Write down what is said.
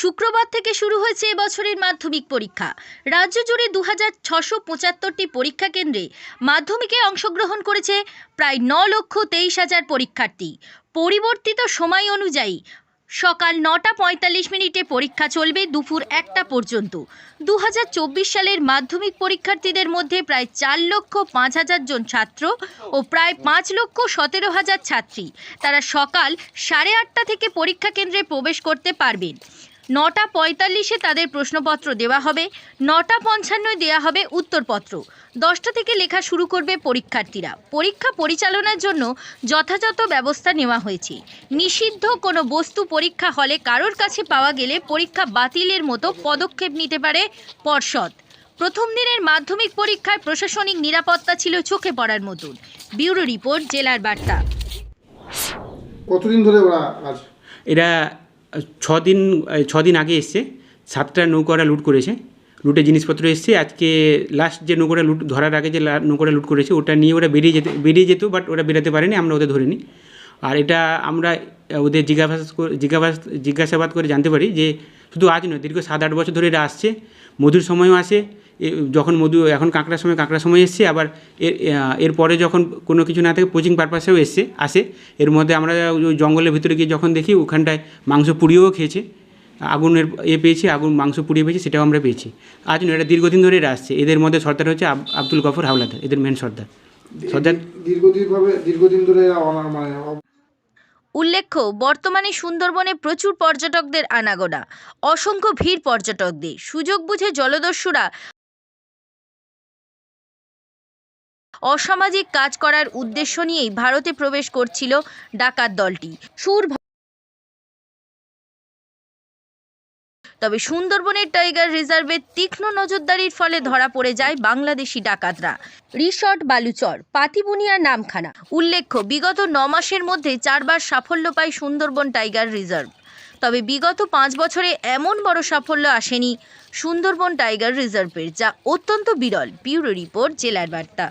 শুক্রবার থেকে শুরু হয়েছে এবছরের মাধ্যমিক পরীক্ষা। রাজ্য জুড়ে দু হাজার ছশো পঁচাত্তরটি পরীক্ষা কেন্দ্রে মাধ্যমিকে অংশগ্রহণ করেছে প্রায় ন লক্ষ তেইশ হাজার পরীক্ষার্থী। পরিবর্তিত সময় অনুযায়ী সকাল নটা পঁয়তাল্লিশ মিনিটে পরীক্ষা চলবে দুপুর একটা পর্যন্ত। দু হাজার চব্বিশ সালের মাধ্যমিক পরীক্ষার্থীদের মধ্যে প্রায় চার লক্ষ পাঁচ হাজার জন ছাত্র ও প্রায় পাঁচ লক্ষ সতেরো হাজার ছাত্রী। তারা সকাল সাড়ে আটটা থেকে পরীক্ষা কেন্দ্রে প্রবেশ করতে পারবেন। নটা পঁয়তাল্লিশে তাদের প্রশ্নপত্র দেওয়া হবে নটা পঞ্চান্নয় দেওয়া হবে উত্তরপত্র। দশটা থেকে লেখা শুরু করবে পরীক্ষার্থীরা। পরীক্ষা পরিচালনার জন্য যথাযথ ব্যবস্থা নেওয়া হয়েছে। নিষিদ্ধ কোনো বস্তু পরীক্ষা হলে কারোর কাছে পাওয়া গেলে পরীক্ষা বাতিলের মতো পদক্ষেপ নিতে পারে পর্ষদ। প্রথম দিনের মাধ্যমিক পরীক্ষায় প্রশাসনিক নিরাপত্তা ছিল চোখে পড়ার মতন। ব্যুরো রিপোর্ট জেলার বার্তা। কতদিন ধরে ওরা আজ এরা ছ দিন ছ দিন আগে এসছে। সাতটা নৌকোরা লুট করেছে। লুটে জিনিসপত্র এসছে। আজকে লাস্ট যে নৌকোটা লুট, ধরার আগে যে নৌকোটা লুট করেছে, ওটা নিয়ে ওরা বেরিয়ে যেতে, বেরিয়ে যেত বাট ওরা বেরোতে পারেনি, আমরা ওদের ধরিনি। আর এটা আমরা ওদের জিজ্ঞাসা করে- জিজ্ঞাসা জিজ্ঞাসাবাদ করে জানতে পারি যে, শুধু আজ নয়, দীর্ঘ সাত আট বছর ধরে এরা আসছে। মধুর সময়ও আসে। যখন মধু এখন কাঁকড়ার সময় কাঁকড়ার সময় এসছে আবার এর এরপরে যখন কোনো কিছু না থাকে কোচিং পারপাসেও এসছে আসে। এর মধ্যে আমরা জঙ্গলের ভিতরে গিয়ে যখন দেখি ওখানটায় মাংস পুড়িয়েও খেয়েছে। আগুনের এ পেয়েছি আগুন মাংস পুড়িয়ে পেয়েছি সেটাও আমরা পেয়েছি। আজ নয় এটা দীর্ঘদিন ধরে এরা আসছে। এদের মধ্যে সর্দার হচ্ছে আব- আব্দুল গফর হাওলাদার এদের মেন সর্দার। সর্দার দীর্ঘদিনভাবে দীর্ঘদিন ধরে এরা অনা- মানে উল্লেখ্য বর্তমানে সুন্দরবনে প্রচুর পর্যটকদের আনাগোনা। অসংখ্য ভিড় পর্যটকদের। সুযোগ বুঝে জলদস্যুরা অসামাজিক কাজ করার উদ্দেশ্য নিয়েই ভারতে প্রবেশ করছিল ডাকাত দলটি। সুর তবে সুন্দরবনের টাইগার রিজার্ভের তীক্ষ্ণ নজরদারির ফলে ধরা পড়ে যায় বাংলাদেশি ডাকাতরা। রিসর্ট বালুচর, পাতিবুনিয়া নামখানা। উল্লেখ্য, বিগত ন মাসের মধ্যে চারবার সাফল্য পায় সুন্দরবন টাইগার রিজার্ভ। তবে বিগত পাঁচ বছরে এমন বড় সাফল্য আসেনি সুন্দরবন টাইগার রিজার্ভের, যা অত্যন্ত বিরল। ব্যুরো রিপোর্ট, জেলার বার্তা।